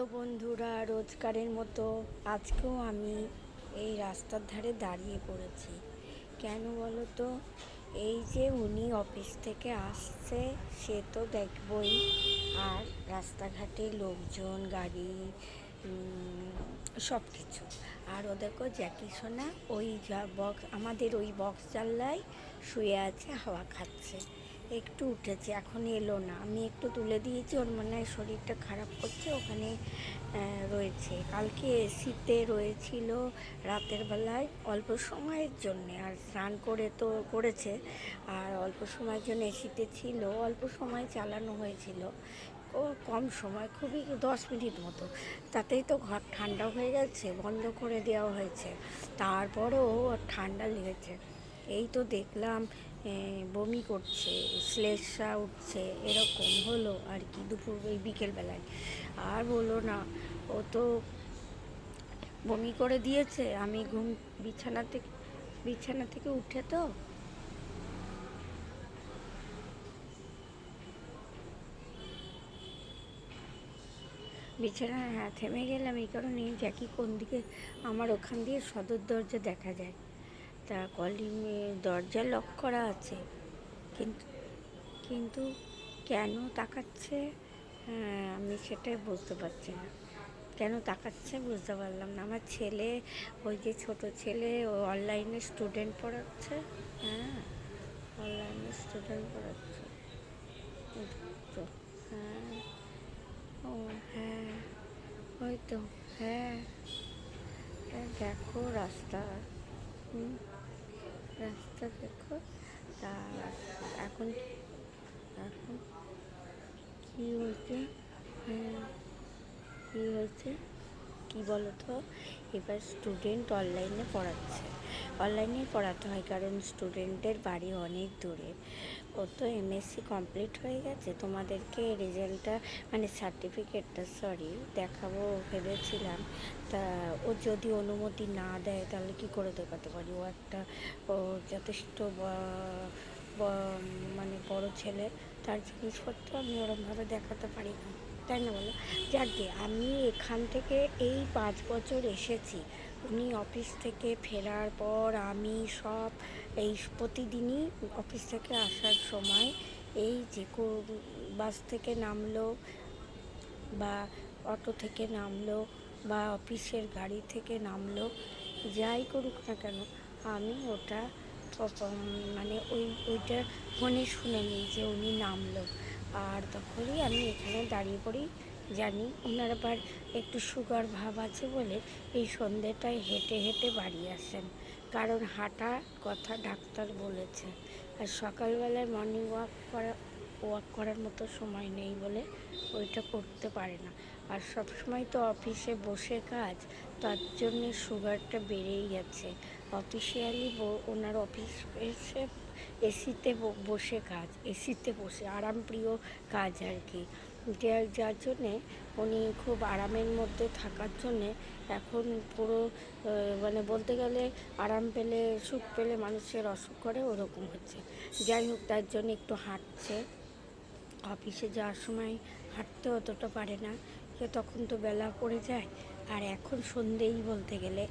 তো বন্ধুরা রোজকারের মতো আজকেও আমি এই রাস্তার ধারে দাঁড়িয়ে পড়েছি। কেন বলো তো? এই যে উনি অফিস থেকে আসছে, সে তো দেখবই। আর রাস্তাঘাটে লোকজন, গাড়ি সব কিছু আর ও দেখো জ্যাকি সোনা, ওই বক্স, আমাদের ওই বক্স জানলায় শুয়ে আছে, হাওয়া খাচ্ছে। একটু উঠেছে, এখন এলো না। আমি একটু তুলে দিয়েছি, ওর মনে হয় শরীরটা খারাপ করছে, ওখানে রয়েছে। কালকে এসিতে রয়েছিল রাতের বেলায় অল্প সময়ের জন্যে, আর স্নান করে তো করেছে, আর অল্প সময়ের জন্য এসিতে ছিল, অল্প সময় চালানো হয়েছিল। ও কম সময়, খুবই দশ মিনিট মতো। তাতেই তো ঘর ঠান্ডা হয়ে গেছে, বন্ধ করে দেওয়া হয়েছে। তারপরেও ঠান্ডা লেগেছে। এই তো দেখলাম বমি করছে, শ্লেষা উঠছে, এরকম হলো আর কি দুপুর ওই বিকেলবেলায় আর বলো না, ও তো বমি করে দিয়েছে, আমি ঘুম, বিছানা থেকে বিছানা থেকে উঠে তো। বিছানা হ্যাঁ থেমে গেলাম, এই কারণে জ্যাকি কোন দিকে, আমার ওখান দিয়ে সদর দরজা দেখা যায়। তা কলিং দরজা লক করা আছে। কিন্তু কিন্তু কেন তাকাচ্ছে? হ্যাঁ, আমি সেটাই বুঝতে পারছি না। কেন তাকাচ্ছে বুঝতে পারলাম না। আমার ছেলে ওই যে ছোট ছেলে ও অনলাইনে স্টুডেন্ট পড়াচ্ছে। হ্যাঁ অনলাইনে স্টুডেন্ট পড়াচ্ছে। হ্যাঁ ও হ্যাঁ ওই তো হ্যাঁ, দেখো রাস্তা। হুম? রাস্তা দেখো। তা এখন এখন কি হয়েছে? কি কী হয়েছে? কী বলো তো এবার স্টুডেন্ট অনলাইনে পড়াচ্ছে। অনলাইনে পড়াতে হয় কারণ স্টুডেন্টের বাড়ি অনেক দূরে। ও তো এমএসসি কমপ্লিট হয়ে গেছে? তোমাদেরকে রেজাল্টটা মানে সার্টিফিকেটটা সরি দেখাবো, ভেবেছিলাম। তা ও যদি অনুমতি না দেয়, তাহলে কি করে দেখাতে পারি? ও একটা, ও যথেষ্ট মানে বড় ছেলে, তার জিনিসপত্র আমি ওরমভাবে দেখাতে পারি না। তাই না বলো? যাকে আমি এখান থেকে এই পাঁচ বছর এসেছি। উনি অফিস থেকে ফেরার পর আমি সব এই প্রতিদিনই অফিস থেকে আসার সময় এই যে বাস থেকে নামলো বা অটো থেকে নামলো বা অফিসের গাড়ি থেকে নামলো, যাই করুক না কেন, আমি ওটা মানে ওই, ওইটা ফোনে শুনে নিই যে উনি নামলো। আর তখনই আমি এখানে দাঁড়িয়ে পড়ি। জানি ওনার আবার একটু সুগার ভাব আছে বলে এই সন্ধ্যেটায় হেঁটে হেঁটে বাড়ি আসেন। কারণ হাঁটা কথা ডাক্তার বলেছে। আর সকালবেলায় মর্নিং ওয়াক করা ওয়াক করার মতো সময় নেই বলে ওইটা করতে পারে না। আর সব সময় তো অফিসে বসে কাজ, তার জন্যে সুগারটা বেড়েই গেছে। অফিসিয়ালি ওনার অফিস এসে এসিতে বসে কাজ, এসিতে বসে, আরামপ্রিয় কাজ আর কি। যার জন্যে উনি খুব আরামের মধ্যে থাকার জন্যে এখন পুরো মানে বলতে গেলে আরাম পেলে, সুখ পেলে মানুষের অসুখ করে ওরকম হচ্ছে। যাই হোক, তার জন্য একটু হাঁটছে। অফিসে যাওয়ার সময় হাঁটতে অতটা পারে না। তখন তো বেলা পড়ে যায়। আর এখন সন্ধেই বলতে গেলে।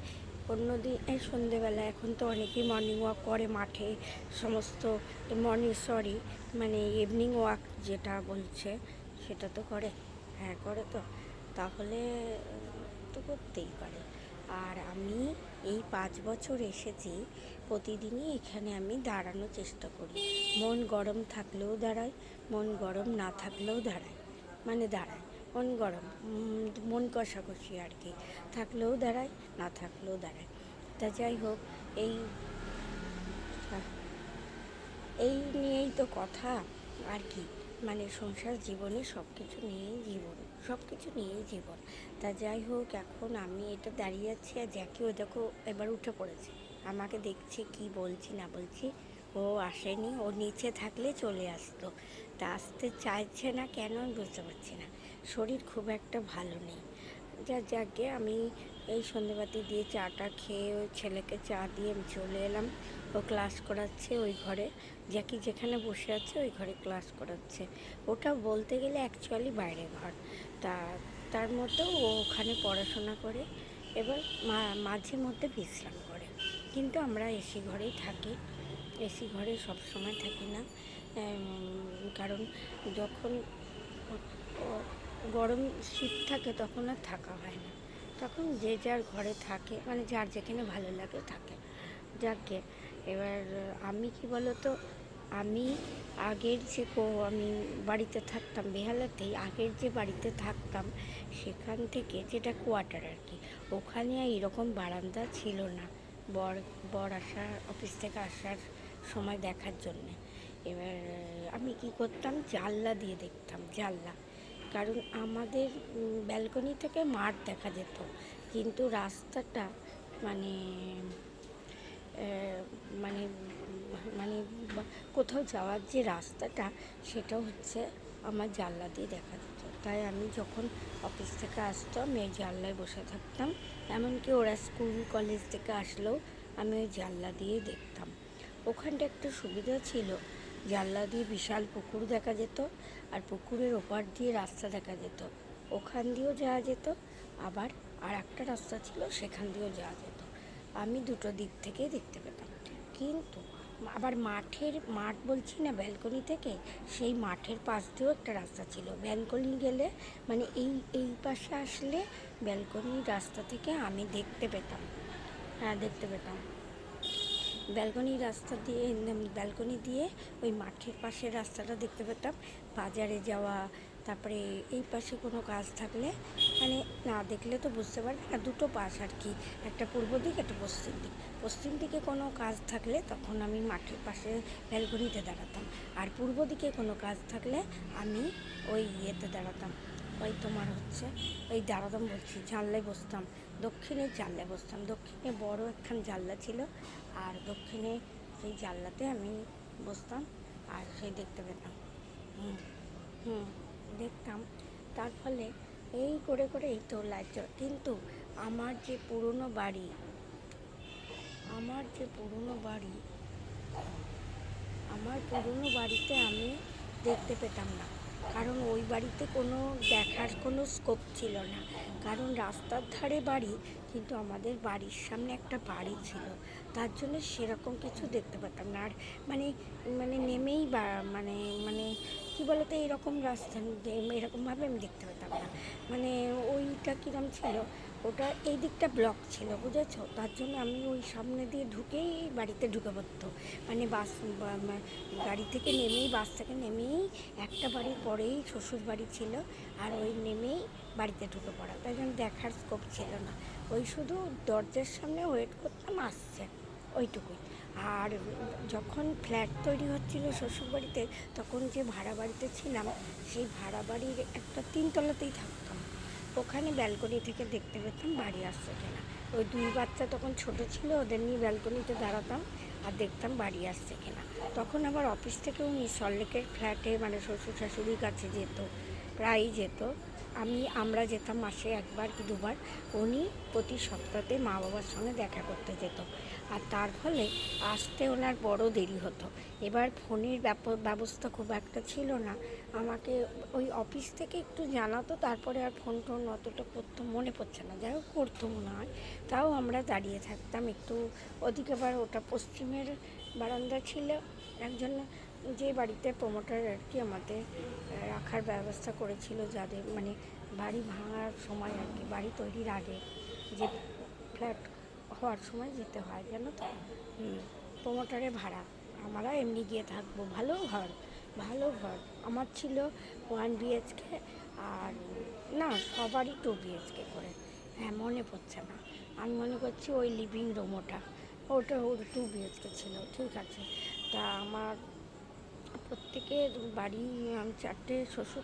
অন্যদিন এই সন্ধেবেলা এখন তো অনেকেই মর্নিং ওয়াক করে মাঠে। সমস্ত মর্নিং সরি মানে ইভিনিং ওয়াক যেটা বলছে। সেটা তো করে। হ্যাঁ করে তো। তাহলে, তো করতেই পারে। আর আমি এই পাঁচ বছর এসেছি, প্রতিদিনই এখানে আমি দাঁড়ানোর চেষ্টা করি। মন গরম থাকলেও দাঁড়াই, মন গরম না থাকলেও দাঁড়াই। মানে দাঁড়াই, মন গরম মন কষাকষি আর কি। থাকলেও দাঁড়াই, না থাকলেও দাঁড়াই। তা যাই হোক, এই এই নিয়েই তো কথা, আর কি। মানে সংসার, জীবনে সব কিছু নিয়েই জীবন সব কিছু নিয়েই জীবন। তা যাই হোক, এখন আমি এটা দাঁড়িয়ে আছি আর জ্যাকি ও দেখো এবার উঠে পড়েছে। আমাকে দেখছে কি বলছি না বলছি। ও আসেনি, ও নিচে থাকলে চলে আসতো। তা আসতে চাইছে না কেন আমি বুঝতে পারছি না। শরীর খুব একটা ভালো নেই। যা যাকে আমি এই সন্ধেবাতি দিয়ে চাটা খেয়ে ওই ছেলেকে চা দিয়ে আমি চলে এলাম। ও ক্লাস করাচ্ছে ওই ঘরে। জ্যাকি যেখানে বসে আছে ওই ঘরে ক্লাস করাচ্ছে। ওটা বলতে গেলে অ্যাকচুয়ালি বাইরে ঘর। তা, তার মধ্যে ও ওখানে পড়াশোনা করে, এবার মাঝে মধ্যে বিশ্রাম করে। কিন্তু আমরা এসি ঘরেই থাকি। এসি ঘরে সব সময় থাকি না। কারণ যখন গরম শীত থাকে তখন আর থাকা হয় না। তখন যে যার ঘরে থাকে মানে যার যেখানে ভালো লাগে থাকে। যাকে এবার, আমি কি বলতো, আমি আগের যে কো- আমি বাড়িতে থাকতাম, বেহালাতেই আগের যে বাড়িতে থাকতাম, সেখান থেকে যেটা কোয়ার্টার আর কি, ওখানে এরকম বারান্দা ছিল না, বর বর আসার অফিস থেকে আসার সময় দেখার জন্যে। এবার, আমি কি করতাম, জানলা দিয়ে দেখতাম, জানলা। কারণ আমাদের ব্যালকনি থেকে মাঠ দেখা যেত, কিন্তু রাস্তাটা মানে মানে মানে কোথাও যাওয়ার যে রাস্তাটা, সেটা হচ্ছে আমার জানলা দিয়ে দেখা যেত। তাই আমি যখন অফিস থেকে আসতাম এই জানলায় বসে থাকতাম। এমনকি ওরা স্কুল কলেজ থেকে আসলেও আমি ওই জানলা দিয়ে দেখতাম। ওখানটা একটু সুবিধা ছিল। জানলা দিয়ে বিশাল পুকুর দেখা যেত আর পুকুরের ওপার দিয়ে রাস্তা দেখা যেত। ওখান দিয়েও যাওয়া যেত, আবার আর একটা রাস্তা ছিল, সেখান দিয়েও যাওয়া যেত। আমি দুটো দিক থেকেই দেখতে পেতাম। কিন্তু আবার মাঠের, মাঠ বলছি না, ব্যালকনি থেকে সেই মাঠের পাশ দিয়েও একটা রাস্তা ছিল। ব্যালকনি গেলে মানে এই এই পাশে আসলে ব্যালকনির রাস্তা থেকে আমি দেখতে পেতাম। হ্যাঁ দেখতে পেতাম। ব্যালকনি রাস্তা দিয়ে, ব্যালকনি দিয়ে ওই মাঠের পাশের রাস্তাটা দেখতে পেতাম। বাজারে যাওয়া তারপরে এই পাশে কোনো কাজ থাকলে মানে না দেখলে তো বুঝতে পারবে না, দুটো পাশ আর কি, একটা পূর্ব দিক, একটা পশ্চিম দিক। পশ্চিম দিকে কোনো কাজ থাকলে তখন আমি মাঠের পাশে ব্যালকনিতে দাঁড়াতাম। আর পূর্ব দিকে কোনো কাজ থাকলে আমি ওই ইয়েতে দাঁড়াতাম। ওই তোমার হচ্ছে, ওই দাঁড়াতাম বলছি, জানলায় বসতাম। দক্ষিণে জানলায় বসতাম। দক্ষিণে বড় একখান জানলা ছিল, আর দক্ষিণে সেই জানলাতে আমি বসতাম, আর সেই দেখতে পেতাম। হুম হুম। দেখতাম। তার ফলে এই করে করেই তো লাইট। কিন্তু আমার যে পুরনো বাড়ি, আমার যে পুরনো বাড়ি, আমার পুরনো বাড়িতে আমি দেখতে পেতাম না। কারণ ওই বাড়িতে কোনো দেখার কোনো স্কোপ ছিল না। কারণ রাস্তার ধারে বাড়ি, কিন্তু আমাদের বাড়ির সামনে একটা বাড়ি ছিল। তার জন্য সেরকম কিছু দেখতে পেতাম না। আর মানে মানে নেমেই বা মানে মানে কী বলতো, এরকম রাস্তা এরকমভাবে আমি দেখতে পেতাম না। মানে ওইটা কীরকম ছিল? ওটা এই দিকটা ব্লক ছিল, বুঝেছ? তার জন্য আমি ওই সামনে দিয়ে ঢুকেই বাড়িতে ঢুকে পড়তো। মানে বাস গাড়ি থেকে নেমেই, বাস থেকে নেমেই একটা বাড়ির পরেই শ্বশুর বাড়ি ছিল আর ওই নেমেই বাড়িতে ঢুকে পড়া। তাই জন্য দেখার স্কোপ ছিল না। ওই শুধু দরজার সামনে ওয়েট করতাম, আসছে। ওইটুকুই। আর যখন ফ্ল্যাট তৈরি হচ্ছিল শ্বশুরবাড়িতে, তখন যে ভাড়া বাড়িতে ছিলাম, সেই ভাড়া বাড়ির একটা তিনতলাতেই থাকতাম ওখানে ব্যালকনি থেকে দেখতে পেতাম বাড়ি আসছে কিনা। ওই দুই বাচ্চা তখন ছোট ছিল, ওদের নিয়ে ব্যালকনিতে দাঁড়াতাম আর দেখতাম বাড়ি আসছে কিনা। তখন আবার অফিস থেকে উনি সল্লেকের ফ্ল্যাটে মানে শ্বশুর শাশুড়ির কাছে যেত, প্রায়ই যেত। আমি, আমরা যেতাম মাসে একবার কি দুবার, উনি প্রতি সপ্তাহে মা বাবার সঙ্গে দেখা করতে যেত। আর তার ফলে আসতে ওনার বড় দেরি হতো। এবার ফোনের ব্যবস্থা খুব একটা ছিল না। আমাকে ওই অফিস থেকে একটু জানাতো, তারপরে আর ফোন টোন অতটা করতো, মনে পড়ছে না। যাই হোক, করতো মনে হয়। তাও আমরা দাঁড়িয়ে থাকতাম একটু। ওদিকে আবার ওটা পশ্চিমের বারান্দা ছিল একজন। যে বাড়িতে প্রমোটার আর কি আমাদের রাখার ব্যবস্থা করেছিল যাদের মানে বাড়ি ভাঙার সময় আর কি, বাড়ি তৈরির আগে যে ফ্ল্যাট হওয়ার সময় যেতে হয়, জানো তো? প্রমোটারে ভাড়া। আমরা এমনি গিয়ে থাকব, ভালো ঘর ভালো ঘর। আমার ছিল ওয়ান বিএচকে আর না, সবারই টু বিএচকে করে। হ্যাঁ মনে পড়ছে না। আমি মনে করছি ওই লিভিং রুম ওটা। ওটা ওর টু বিএচকে ছিল, ঠিক আছে। তা আমার প্রত্যেকের বাড়ি চারটে শ্বশুর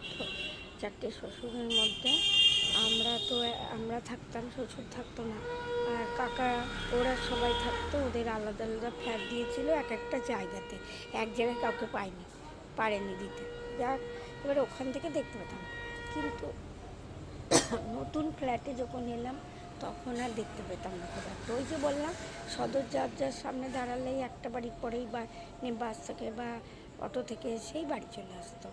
চারটে শ্বশুরের মধ্যে। আমরা তো, আমরা থাকতাম, শ্বশুর থাকতো না। আর কাকা, ওরা সবাই থাকতো, ওদের আলাদা আলাদা ফ্ল্যাট দিয়েছিল এক একটা জায়গাতে। এক জায়গায় কাউকে পায়নি পারেনি দিতে। যাক, এবার ওখান থেকে দেখতে পেতাম। কিন্তু নতুন ফ্ল্যাটে যখন এলাম, তখন আর দেখতে পেতাম না একটা। ওই যে বললাম, সদর যার যার সামনে দাঁড়ালেই একটা বাড়ির পরেই বা বাস থেকে বা অটো থেকে সেই বাড়ি চলে আসতো।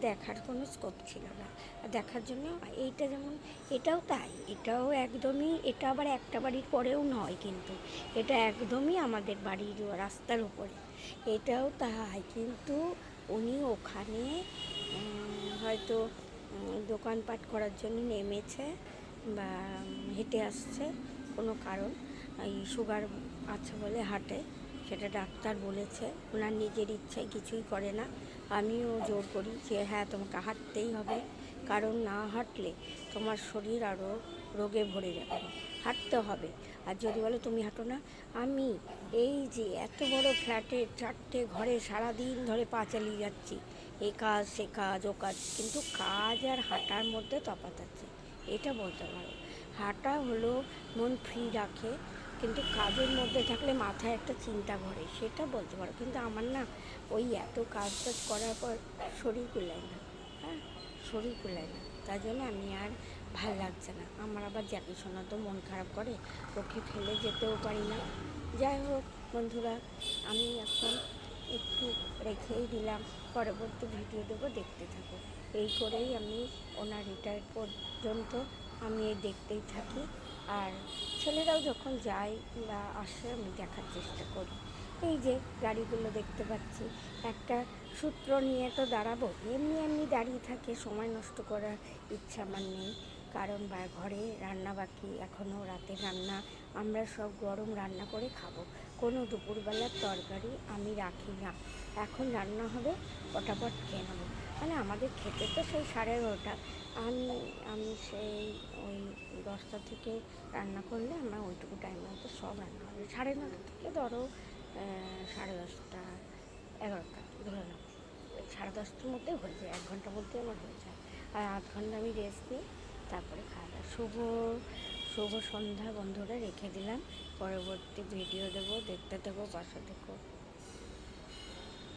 দেখার কোনো স্কোপ ছিল না। দেখার জন্য এইটা যেমন, এটাও তাই। এটাও একদমই, এটা আবার একটা বাড়ির পরেও নয় কিন্তু। এটা একদমই আমাদের বাড়ির রাস্তার উপরে। এটাও তাই। কিন্তু উনি ওখানে হয়তো দোকানপাট করার জন্য নেমেছে বা হেঁটে আসছে। কোনো কারণ, এই সুগার আছে বলে হাটে। সেটা ডাক্তার বলেছে। ওনার নিজের ইচ্ছায় কিছুই করে না। আমিও জোর করি যে হ্যাঁ তোমাকে হাঁটতেই হবে। কারণ না হাঁটলে তোমার শরীর আরও রোগে ভরে যাবে। হাঁটতে হবে। আর যদি বলো, তুমি হাঁটো না? আমি এই যে এত বড় ফ্ল্যাটে চারটে ঘরে সারাদিন ধরে পা চালিয়ে যাচ্ছি। এ কাজ, সে কাজ, ও কাজ। কিন্তু কাজ আর হাঁটার মধ্যে তফাৎ আছে। এটা বলতে পারো। হাঁটা হলো মন ফ্রি রাখে। কিন্তু কাজের মধ্যে থাকলে মাথায় একটা চিন্তা ঘরে, সেটা বলতে পারো। কিন্তু আমার না ওই এত কাজ টাজ করার পর শরীর কুলায় না হ্যাঁ? শরীর কুলায় না। তার জন্য আমি আর ভালো লাগছে না। আমার আবার জ্যাকি শোনা তো মন খারাপ করে, ওকে ফেলে যেতেও পারি না। যাই হোক বন্ধুরা, আমি এখন একটু রেখেই দিলাম। পরবর্তী ভিডিও দেবো, দেখতে থাকো। এই করেই আমি ওনার রিটায়ার পর্যন্ত আমি দেখতেই থাকি। আর ছেলেরাও যখন যায় বা আসে, আমি দেখার চেষ্টা করি। এই যে গাড়িগুলো দেখতে পাচ্ছি, একটা সূত্র নিয়ে তো দাঁড়াবো। এমনি এমনি দাঁড়িয়ে থাকে, সময় নষ্ট করার ইচ্ছা আমার নেই। কারণ বা, ঘরে রান্না বাকি এখনও রাতে রান্না, আমরা সব গরম রান্না করে খাব। কোনো দুপুরবেলার তরকারি আমি রাখি না। এখন রান্না হবে, পটাপট খেয়ে নেব। মানে আমাদের খেতে তো সেই সাড়ে এগারোটা। আমি আমি সেই ওই দশটা থেকে রান্না করলে আমার ওইটুকু টাইমের মধ্যে সব রান্না হবে। সাড়ে নটা থেকে ধরো সাড়ে দশটা, এগারোটা ধরে নাও। সাড়ে দশটার মধ্যে হয়ে যায়, এক ঘণ্টার মধ্যে আমার হয়ে যায়। আর আধ ঘণ্টা আমি রেস্ট নিই, তারপরে খাওয়া দাওয়া। শুভ শুভ সন্ধ্যা বন্ধুরা, রেখে দিলাম। পরবর্তী ভিডিও দেবো, দেখতে দেবো, পাশে দেখো